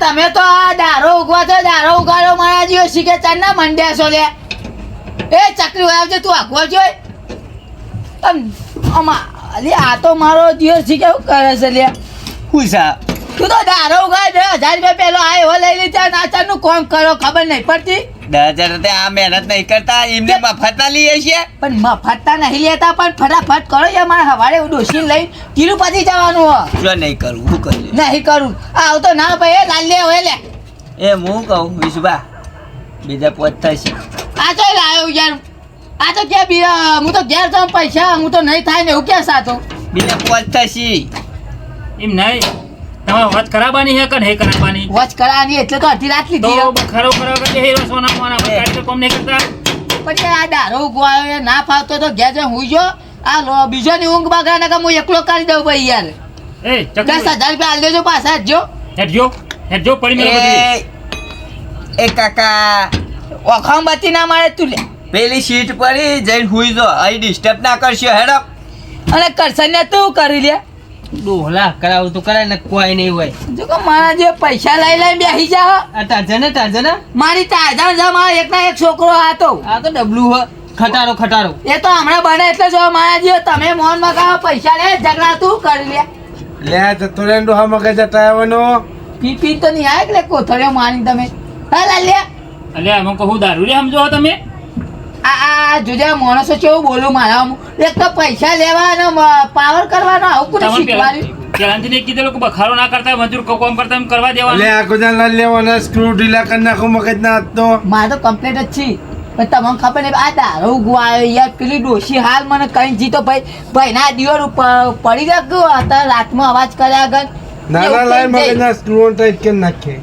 તમે તો આ દારો ઉગવા છો દારો ઉગાડો મારા જીઓ શીખે ચાંદના મંડ્યા છો લે એ ચકરી હોય આવજે તું આખો જોઈ તમ અમા અલે આ તો મારો જીઓ શીખે શું કરે છે લે પૂછા તું તો દારો ઉગાડ હજાર રૂપિયા પેલો આ એવો લઈ લીધા નાચાનું કોમ કરો ખબર નહીં પડતી. દસ હજાર આ મહેનત નહીં કરતા એમને મફતના લઈએ છીએ. પણ મફતતા નહીં લેતા પણ ફટાફટ કરો યાર મારે સવારે ડોસી લઈ તિરુપતિ જવાનું હો જો નહીં કરું હું કરી નહીં કરું. આવ તો ના ભાઈ એ લાલ લે એ હું કહું વિશુભા બીજા પોત થશે. આ તો લાયો યાર. આ તો કે બી હું તો ઘેર જાઉં પૈસા હું તો નહીં થાય ને એવું ક્યાં સાતો બીજા પોત થશે. એમ નહીં. તમારે વાત ખરાબાની હે કે નહીં વોચ કરાની એટલે તો અડધી રાત લીધી હો. ખરો ખરો કે હીરો સોના મોના પર કાઢી તો કોમ નહીં કરતા? પછી આ દારો ઉગવાયો ના ફાવતો તો ઘેર જઈને હુઈ જો આ લો બીજો ની ઊંઘ બગડા ને હું એકલો કરી દઉં ભાઈ યાર. એ દસ હજાર રૂપિયા આલ દેજો પાછા જો. હેડજો હેડજો પડી મેળો બધી. એ એ કાકા ઓખામ બતી ના મારે તું લે. પેલી સીટ પડી જઈને હુઈ જો અહીં ડિસ્ટર્બ ના કરશો હેડો. અને કરશન ને તું કરી લે. ડોહલા કરાવું તો કરાય ને કોઈ નહીં હોય. જો કે મારા જે પૈસા લઈ લઈ બેસી જા આ ટાંઝાને ને મારી તાજા જા મારા એકના એક છોકરો હતો આ તો ડબલું હ. ખટારો ખટારો. એ તો હમણાં બને એટલે જો મારા જે તમે મોન મગાવો પૈસા લે ઝઘડા તું કરી લે. લે જતો રે ડોહા મગે જતા પી પી તો નહીં આવે એટલે કોથળ્યો મારી તમે. હા લા. અલે હું કહું દારૂ રે સમજો તમે. આ આ માણસો કેવું બોલું મારા એક તો પૈસા લેવાનો પાવર કરવાનો આવું કોને તમને શીખવાડ્યું? પેલાથી કીધેલું કે બખારો ના કરતા મજૂર કોમ કરતા એમ કરવા લે આખો જાન લઈ લેવાના સ્ક્રૂ ઢીલા કરી નાખો મગજ ના હાથ મારે તો કમ્પ્લીટ જ છે. પણ તમને ખબર નહીં આ દારૂ ગુવાયો યાર પેલી ડોશી હાલ મને કઈ જીતો ભાઈ ભાઈ ના દિવર ઉપર પડી ગયો રાત રાતમાં અવાજ કર્યા આગળ? નાના લાઈ મગજ ના સ્ક્રૂ ટાઈટ કરી નાખે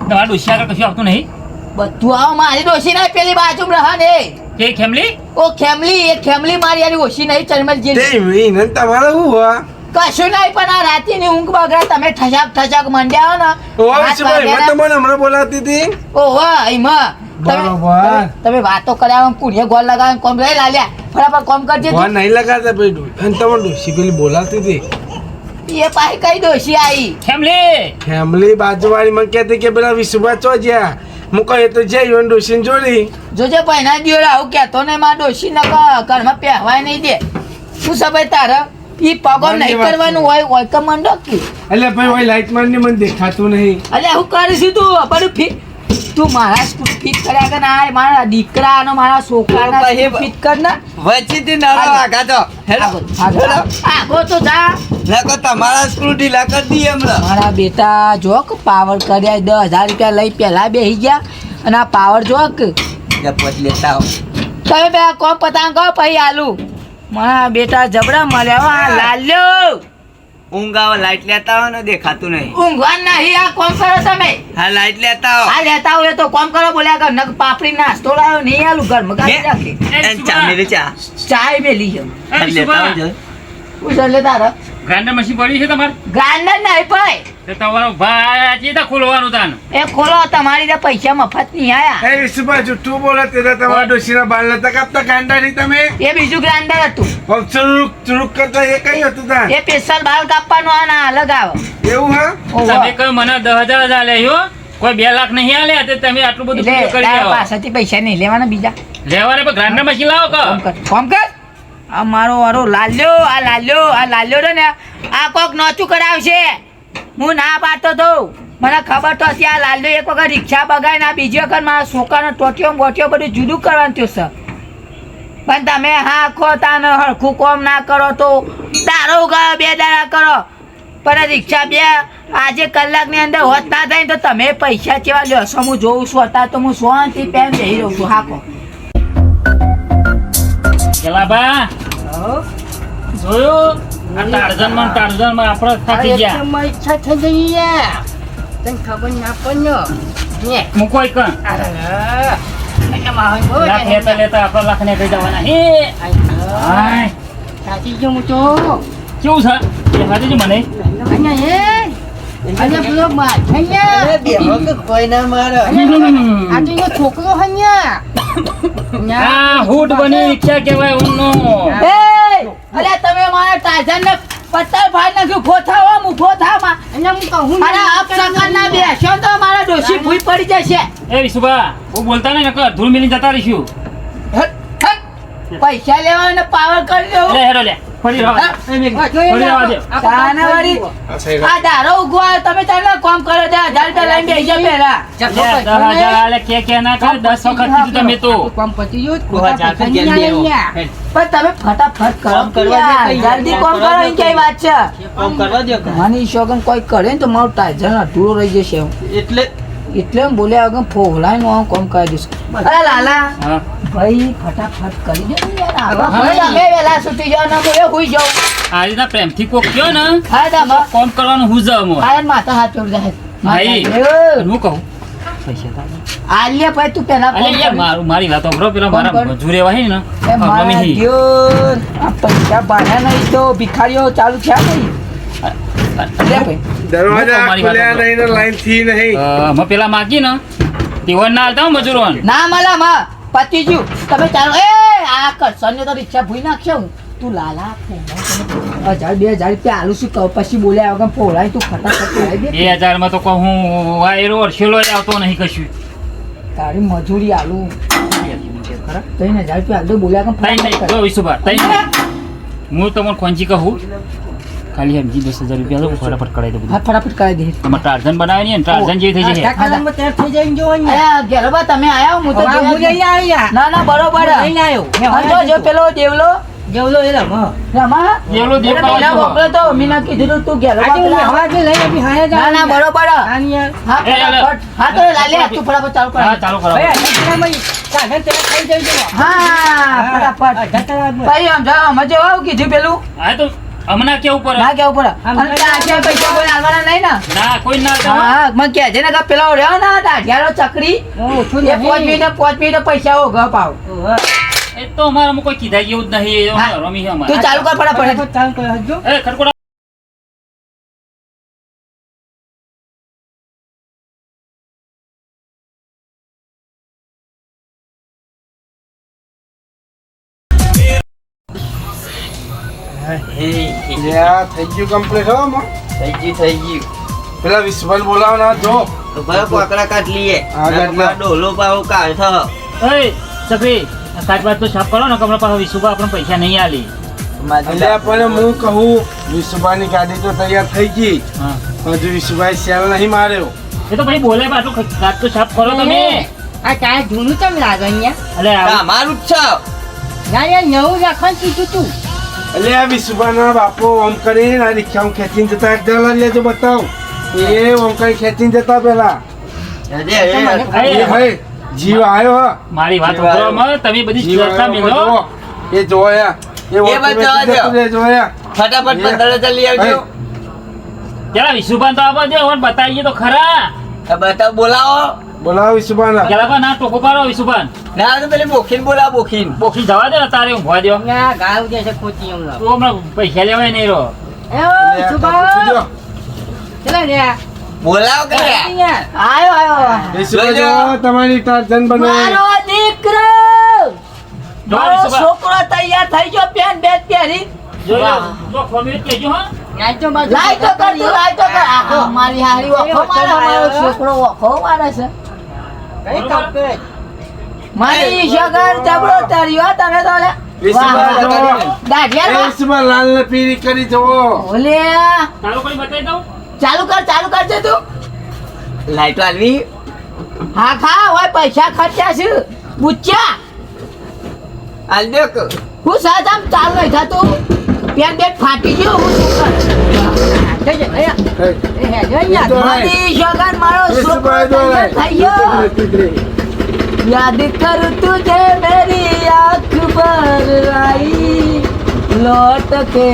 તમારા ડોશી આગળ કશું આવતું નહીં? બધું આવો મારી ડોશી ના પેલી બાજુ રહા ને. કે ખેમલી? ઓ ખેમલી એ ખેમલી મારી યારી ઓછી નહીં ચરમલ જે એને તમારે શું હોય કશું નહીં પણ આ રાતીની ઊંઘ બગડે તમે ઠસાક ઠસાક મંડ્યા ને. ઓય હાથ વિશુભાઈ મેં વાગ્યાના- તમને હમણાં બોલાવતી હતી? ઓહો એમાં. બરોબર. તમે- તમે વાતો કર્યા પુણ્ય ગોળ લગાવે કોમ લઈ લાલ્યા ફટાફટ કોમ કરજે તું. નહીં લગાડતા ભાઈ અને તમે ડોશી પેલી બોલાવતી હતી? એ પાછી કઈ દોશી આવી ખેમલી? ફેમિલી બાજુવાળી મને કહેતી કે પેલા વિશુભા ચો જ્યાં કહે તો જય યોન ડોશીને જોડી. જોજે પૈના દિયોર આવું કહેતો ને માં ડોશી ને ઘરમાં પહેવાય નહીં દે. શું સભાઈ તારા? ઈ પગો મને નહીં કરવાનું હોય હોય તો મંડો કે. એટલે ભાઈ ઓય લાઈટ મારને મને દેખાતું નહીં. અલે હું કરીશું તું? ફિટ તું મારા સ્કૂલ ફિટ કર્યા કે ના મારા દીકરા અને મારા છોકરાના ભાઈ, ફિટ કર ના. વચ્ચેથી નરો આગા તો. હેલો. આગો તો જા. લખો તમારા સ્ક્રૂ ઢીલા કરી દઈએ હમણાં. મારા બેટા જોક પાવર કર્યા દસ હજાર રૂપિયા લઈ પહેલા બેસી ગયા અને આ પાવર જોક. લેતા આવો. તમે બે કોમ પતંગ કહો પછી આલુ. મારા બેટા જબરા મળ્યા હો, લાલ્યો. ઊંઘ આવે લાઈટ લેતા આવો ને દેખાતું નહીં. ઊંઘવા નહીં આ કોમ કરો તમે. હા લાઈટ લેતા આવો આ લેતા હોય તો કોમ કરો બોલ્યા કર નક પાપડી નાસ્તો લાવ્યો નહીં આલું ઘરમાં ગાડી રાખી. ચા મેલી ચા? ચા મેલી છે. લેતા વિશુભા, આવજો લેતા લે ગ્રાઇન્ડર મશીન પડી છે તમારે? ગ્રાન્ડર નહીં ભાઈ. તો તમારો ભાઈ આજે તો ખોલવાનું તાન. એ ખોલો તમારી તો પૈસા મફત નહીં આયા. એ વિશુભા જુઠ્ઠું બોલે તે તો તમારા ડોશીના બાલ નતા કાપતા ગાંડા નહીં તમે? એ બીજું ગ્રાન્ડર હતું. પણ ચુરુક ચુરુક કરતા એ કઈ હતું તાન? એ સ્પેશિયલ બાલ કાપવાનું આ ના અલગ આવે. એવું હા? તમે કહ્યું મને દસ હજાર હજાર લેજો કોઈ બે લાખ નહીં આલે તો તમે આટલું બધું કરી પાસેથી પૈસા નહીં લેવાના બીજા. લેવાને પણ ગ્રાઇન્ડર મશીન લાવો કોમ કર. કોમ કર. આ મારો વારો લાલ્યો, આ લાલ્યો આ લાલ્યો છે ને, આ કોક નોચું કરાવશે. હું ના પાડતો તો. મને ખબર તો હતી આ લાલ્યો એક વખત રિક્ષા બગાડીને આ બીજી વખત મારા છોકરાનો ટોટીઓ બોટીઓ બધું જુદું કરવાનું થયું સર પણ તમે હા ખો તાને હરખું કોમ ના કરો તો. દારો ગયો બે દાડા કરો. પણ રિક્ષા બે આજે કલાકની અંદર હોત ના થાય તો તમે પૈસા કેવા લ્યો? છો હું જોઉં છું? અત્યારે તો હું શાંતિ પેન જઈ રહું છું. હાકો પેલા બા જોયું? આ ટાર્ઝનમાં ટાર્ઝનમાં આપણે થાકી ગયા. ઈચ્છા થઈ ગઈ યાર તને ખબર ના પડ્યો? ને. મૂકો એક લેતા લેતા આપણા લાખ ને કઈ જવાના. હે? સાચી ગયો હું તો કેવું છે? એ હાજી મને? અને હે? અને પેલો બાદ છે ન્યા. કોઈ ના મારો. આ તો છોકરો છે આ હુટ બની રિક્ષા કહેવાય ઓનો એ અલ્યા તમે મારા તાજન ને પત્તર ફાડી નાખ્યું ફોથા હો મુફો થા માં એને હું કહું હું મારા સકર ના બેસ્યો તો મારા ડોશી ભૂઈ પડી જશે. એ વિશુભા હું બોલતા નહીં નકર ધૂળ મિલી જતા રહીશું. હટ, હટ. પૈસા લેવા અને પાવર કરી લે દેવો હેરો લે. ફરી રહો હા? ફરી રહેવા દે. તાને વળી? આ દારો ઉગવો તમે ચાલો કામ કરો તે હજાર રૂપિયા લઈને બેસી જાઓ પહેલા. લે, દસ હજાર આલે કે કે ના કરે દસ વખત કીધું તમે તો. કામ પતી ગયું ડોહા ચાલતા પૈસા ઘેર નહીં બેહો. આયા. પણ તમે ફટાફટ કામ કરવા દે જલ્દી કામ કરો એમ કઈ વાત છે? કામ કરવા દો મને શોગન કોઈ કરે ને તો મારું જણા અધૂરો રહી જશે એટલે એટલે એમ બોલ્યા વગર ફોલાઈને હું કામ કરી દઈશ. અરે લાલા ભાઈ ફટાફટ કરી દે ને યાર. તમે વેલા સુતી જાવ ને હું હુઈ જાઉં. આ રીતના પ્રેમથી કોક કયો ને હા તમે કોમ કરવાનું હું જાવ મોં. આયન માથા હાથ ચોર જાય ભાઈ હું કહું. પૈસા. આલિયા ભાઈ તું પેલા અલે યાર કર. મારું મારી વાત ઓબરો પેલા મારા કર? વાહી ને મમ્મી હી. આ પૈસા ભાડા નહીં તો ભિખારીઓ ચાલુ થયા નહીં. દરવાજા ખુલ્યા નહીં ને લાઈનથી નહીં. અમે પેલા માગી ને તેવન ના હાલતા હો ના માલા માં પતી ગયું તમે ચાલો. એ આ કરશન ને તો રિક્ષા ભૂઈ નાખશે હું. તું લાલા હજાર બે હજાર રૂપિયા આલુ શું કહું? પછી બોલ્યા વગર ફોલાય તું ફટાફટ બે હજારમાં તો કહું હું વાયરો અરસેલો ય આવતો નહીં કશું. તારી મજૂરી આલુ. ત્રણ હજાર રૂપિયા આલુ બોલ્યા વગર હું તમને ખોંચી કહું. ખાલી સમજી દસ હજાર રૂપિયા દઉં ફટાફટ કરાવી દઉં હા ફટાફટ કરાવી દે. તમારે ટાર્ઝન બનાવે ને? ટાર્ઝન જેવી થઈ કલાકમાં તૈયાર થઈ જઈને. તમે આયા હું તો નહીં. ના ના બરોબર. હું આવ્યો. જો જો પેલો દેવલો જેવલો એ રમો. રમા. તો મીના કીધું તું તું આજે હું હવા જે લઈ જ ના ના બરોબર. હા તો લાલે તું ફટાફટ ચાલુ કર હા ચાલો કરો ભાઈ, સાધન તૈયાર થઈ જાય હા ફટાફટ. ભાઈ આમ જા આમ આવ કીધું પેલું. હા તો હમણાં કેવું પડે ના કેવું પડે અને ત્યાં પૈસા કોઈ આલવાના નહીં ને. ના કોઈ ના હા હા મને કહે છે ને કે પેલો રહ્યો ને દાઢિયારો ચકરી એ પોચ મિનિટ પોચ મિનિટ પૈસા ઓ ગપ આવ. એ તો કોઈ કીધા જેવું જ નહીં એ હા. રમી છે તું ચાલુ કર પડે પડે ચાલુ કરો, હજુ. એ ખડકોડા યા, થઈ ગયું કમ્પ્લીટ હો આમાં. થઈ ગયું થઈ ગયું પેલા વિશ્વલ બોલાવો ના જો. તો ભાઈ કોકડા કાઢ લઈએ. આ ડોલો પાવ કાઢ એ સભી કાટ કાચબાચ તો સાફ કરો ને કમરા પાસે વિશુભા આપણે પૈસા નહીં આલી. એટલે પણ હું કહું વિશુભાની ગાડી તો તૈયાર થઈ ગઈ. હજુ વિશુભાઈ સેલ નહીં માર્યો. એ તો ભાઈ બોલે પાછું કાટ તો સાફ કરો તમે. આ કાય જૂનું કેમ લાગે અહીંયા? અરે આ અમારું જ છે ના યાર, નવું રાખવાનું કીધું તું. એટલે આ વિશુભાના બાપો ઓમ કરીને આ રિક્ષામાં ખેંચીને જતા એક ડોલર લેજો બતાવ. એ ઓમ કરી ખેંચીને જતા પેલા. જીવ આવ્યો મારી વાત સાંભળો તમે બધી ચર્ચા આવ્યો એ જોયા. એ રહે, જોયા. ફટાફટ. પંદર હજાર લઈ આવજો. પેલા વિશુભાન તો આપવા જો બતાવીએ તો ખરા. આ બતાવ બોલાવો. બોલાવો વિશુભાના. પેલા પણ ના ટોકો પાડો વિશુભાન. ના તો પેલી બોખીન બોલા બોખીન. બોખી જવા દે ને તારે ઊંઘવા દો. ના, ગાળ ઉડે છે ખોટી હમણાં. તું હમણાં પૈસા લેવાય નહીં રહો એ, જો. ચલો રે. બોલાવો કે આયો આયો. વિશુભાઈ જોજો. જો તમારી મારો દીકરો. જો મારો છોકરો તૈયાર થઈ ગયો પેન બેટ પહેરી. જો જો ખોમી કેજો હા. નાચ તો બાજુ લાઈ તો કર તું કર. આ મારી હારી મારે છોકરો વખો મારે છે. કઈ મારી તર્યો તમે તો લે. દઉં? ચાલુ કર ચાલુ કરજે તું. લાઈટો આલવી. હા ખા હોય પૈસા ખર્ચ્યા છે. બુચ્ચા આલ દો કે હું સાહેબ ચાલુ નહીં થતું. પેન બેટ ફાટી ગયો હું શું કર? યાદ કર તુજે મેરી આંખ પર આઈ. લોટ કે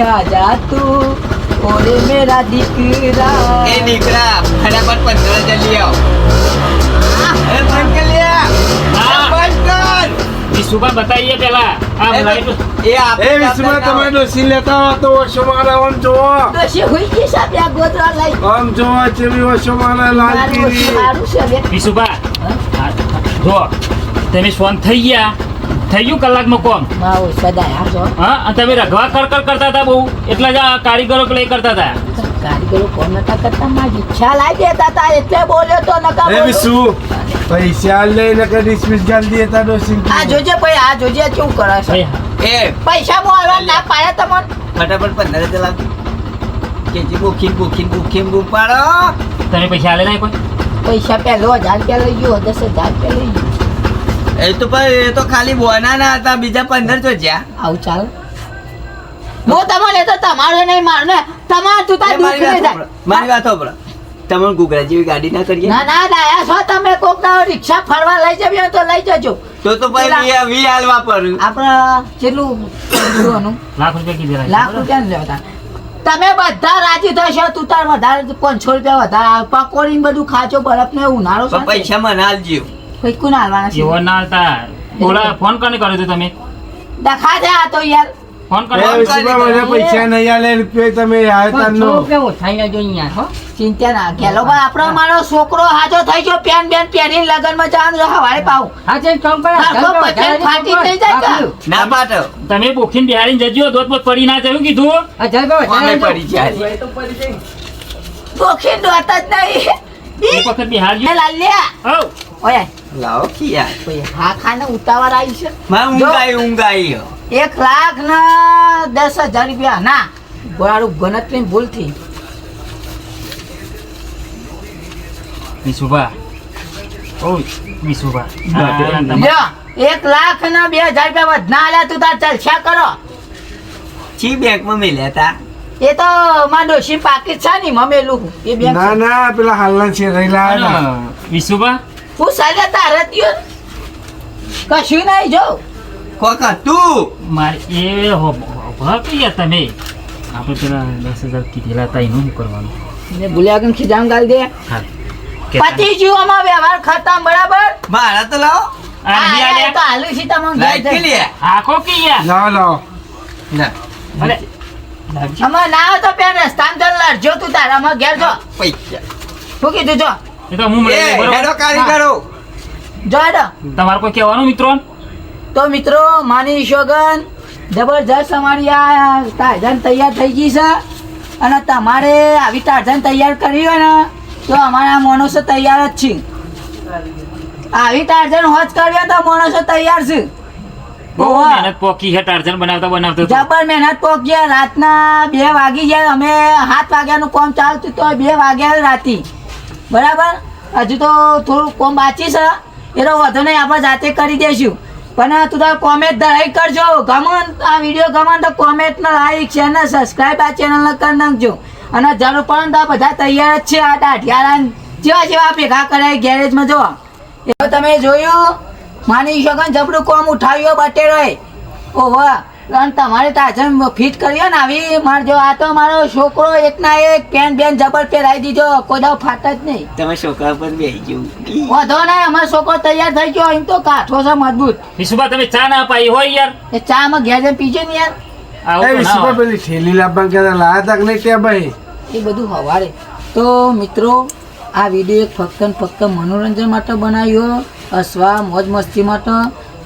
તું. ઓરે મેરા દીકરા. એ દીકરા ફટાફટ પંદર જલ્દી આવ. વિશુભા બતાવીએ પેલા આ લાઈટ એ આપણે એ વિશુભાઈ તમારે ડોસી લેતા હો તો ઓછો આમ જો ડોશી હુઈ કે છે આ ગોતરા લઈ આમ જો ચેવી ઓછો મારે લાલ બે વિશુભા જો તમે સ્વન થઈ ગયા. થઈ ગયું કલાકમાં કોમ? હા તમે રઘવા કર કરતા હતા બહુ? એટલા જ કારીગરો પ્લે કરતા હતા? કારીગરો કોણ નતા કરતા મારી ઈચ્છા લાગી દેતા હતા એટલે બોલ્યો તો નકા એ. વિશુ પૈસા લઈને કે ડિસમિસ જલ્દી હતા ડોસી આ જોજે ભાઈ આ જોજે કેવું કરે છે? એ. પૈસા મોલવા ના પાયા તમન? ફટાફટ પંદર હજાર લાવ. KG booking booking booking book પાડો. તમે પૈસા આલે નહીં કોઈ? પૈસા પહેલો હજાર રૂપિયા લઈ ગયો દસ હજાર રૂપિયા લઈ ગયો. એ તો પણ એ તો ખાલી બોનાના હતા બીજા પંદર તો જ્યાં. આવું ચાલ. હું તમારે તો તમારો નહીં મારને. તમારે તું તાર મારી વાત મારી વાત સાંભળો. તમને ગુગરા જેવી ગાડી ના કરીએ? ના ના દાયા છો તમે કોક ના રિક્ષા ફરવા લઈ જવી તો લઈ જજો. તો તો ભાઈ વી- વી હાલવા પડ્યું આપણે કેટલું લાખ રૂપિયા કીધેલા લાખ રૂપિયા ને લેતા તમે બધા રાજી થશો તું તાર વધારે પાંચસો રૂપિયા વધારે. પકોડી ને બધું ખાચો બરફ ને ઉનાળો પૈસા છે પૈસા મને હાલજો કોઈ કોને હાલવાના છે? ના હતા બોલા ફોન કોને કર્યો હતો તમે? ડખા દે આ તો યાર. ફોન પૈસા નહીં આલે રૂપિયા તમે આવ્યા પાંચસો તારનો રૂપિયા ઓછા અહીંયા જો અહીંયા હો? ચિંતા ના ગેલો ભાઈ આપણો મારો છોકરો હાજો થઈ ગયો. પેન બેન પહેરીને લગનમાં જવાનું હવારે પાવું. હા તે ચોક પર ફાટી થઈ જાય ના પાટો તમે બોખીને બિહારીને જજો દોત બોત પડી ના જયું કીધું? વધારે પડી જાય? ગોખી દોત જ નહીં. એક વખત બિહારજો. એ લાલ્યા. ઓય. લાવો હા ખાને ઉતાવળ આવી છે. માં ઊંઘ આવી ઊંઘ આવી હો. એક લાખ ને દસ હજાર રૂપિયા. ના ગોળાનું ગણતરી ભૂલ થઈ વિશુભા વિશુભા એક લાખ ને બે હજાર રૂપિયા વધના આલ્યા તું તાર ચલછા કરો. ચી બેંકમાં મેલ્યા તા એ તો માં ડોશી પાકિસ્તાની મમેલું. એ બેંક ના ના પેલા હાલના છે રહેલા વિશુભા હું સાલે તારે કશું નહીં જો. કોક તું! મારે એ ભાઈ તમે. આપણે પેલા દસ હજાર કીધેલા હતા એનું શું કરવાનું? ને ભૂલ્યા કે ખીજામ ગાલ દે. પતિ જીવોમાં વ્યવહાર ખતમ બરાબર? મારા તો લાવો. આ? તો લે. આખો કિયા યાર લાવો લાવો. ના અલે લાગજી. અમે ના તો પેન રસ્તામાં ચાલ જો તું તારામાં ઘેર જો. પૈસા શું કીધું જો? એ તો હું એ મળે હેડો કારીગરો. જો હેડો. તમારે કોઈ કહેવાનું મિત્રો? તો મિત્રો માની શોગન જબરજસ્ત અમારી આ ટાર્ઝન તૈયાર થઈ ગઈ છે. અને તમારે આવી ટાર્ઝન તૈયાર કરી હોય ને તો અમારા માણસો તૈયાર જ છે. આવી તારજન હોજ કરવી તો માણસો તૈયાર છે. બહુ મહેનત પોકી છે ટાર્ઝન બનાવતા બનાવતા જબર મહેનત પહોંચીએ રાતના બે વાગી જાય અમે સાત વાગ્યાનું કોમ ચાલતું તો બે વાગ્યા રાતી. બરાબર? હજુ તો થોડું કોમ બાકી છે. એનો વધુ નહીં આપણે જાતે કરી દઈશું પણ તું તાર કોમેન્ટ લાઈક કરજો. ગમન, આ વીડિયો ગમન તો કોમેન્ટ ને લાઈક ને સબસ્ક્રાઈબ આ ચેનલને કરી નાખજો. અને જરૂર પણ ને તો બધા તૈયાર જ છે આ દાઢિયાળા જેવા જેવા ભેગા કરાય ગેરેજમાં જો. એ તમે જોયું? માની શકો ને જબરું કોમ ઉઠાવ્યો બટેરોય ઓહો. અને તમારે તાજન ફિટ કર્યો ને આવી માર જો આ તો મારો છોકરો એક ના એક પેન બેન જબર પહેરાવી દીધો કોઈ દાવ ફાટ જ નહીં. તમે છોકરા પર બેસી ગયું વધો નહીં અમારો છોકરો તૈયાર થઈ ગયો એમ તો કાઠો છે મજબૂત. વિશુભા તમે ચા ના પાઈ હોય યાર? એ ચા માં ઘેર જઈને પીજો ને યાર. ના વિશુભાઈ પેલી થેલી લાવવા કે લાયા તક નહીં કે ભાઈ? એ બધું હવારે. તો મિત્રો આ વીડિયો એક ફક્ત ફક્ત મનોરંજન માટે બનાવ્યો અથવા મોજ મસ્તી માટે.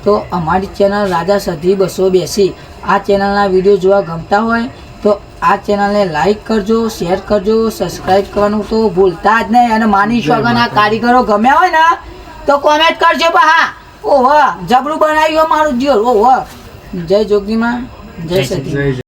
તો અમારી ચેનલ રાજા સધી બસો બેસી. આ ચેનલના વીડિયો જોવા ગમતા હોય તો આ ચેનલને લાઈક કરજો શેર કરજો સબસ્ક્રાઈબ કરવાનું તો ભૂલતા જ નહીં અને માની શોગન આ કારીગરો ગમ્યા હોય ને તો કોમેન્ટ કરજો પણ હા. ઓહો જબરું બનાવ્યું મારું જીવન. ઓહો. જય જોગીમાં જય સતી.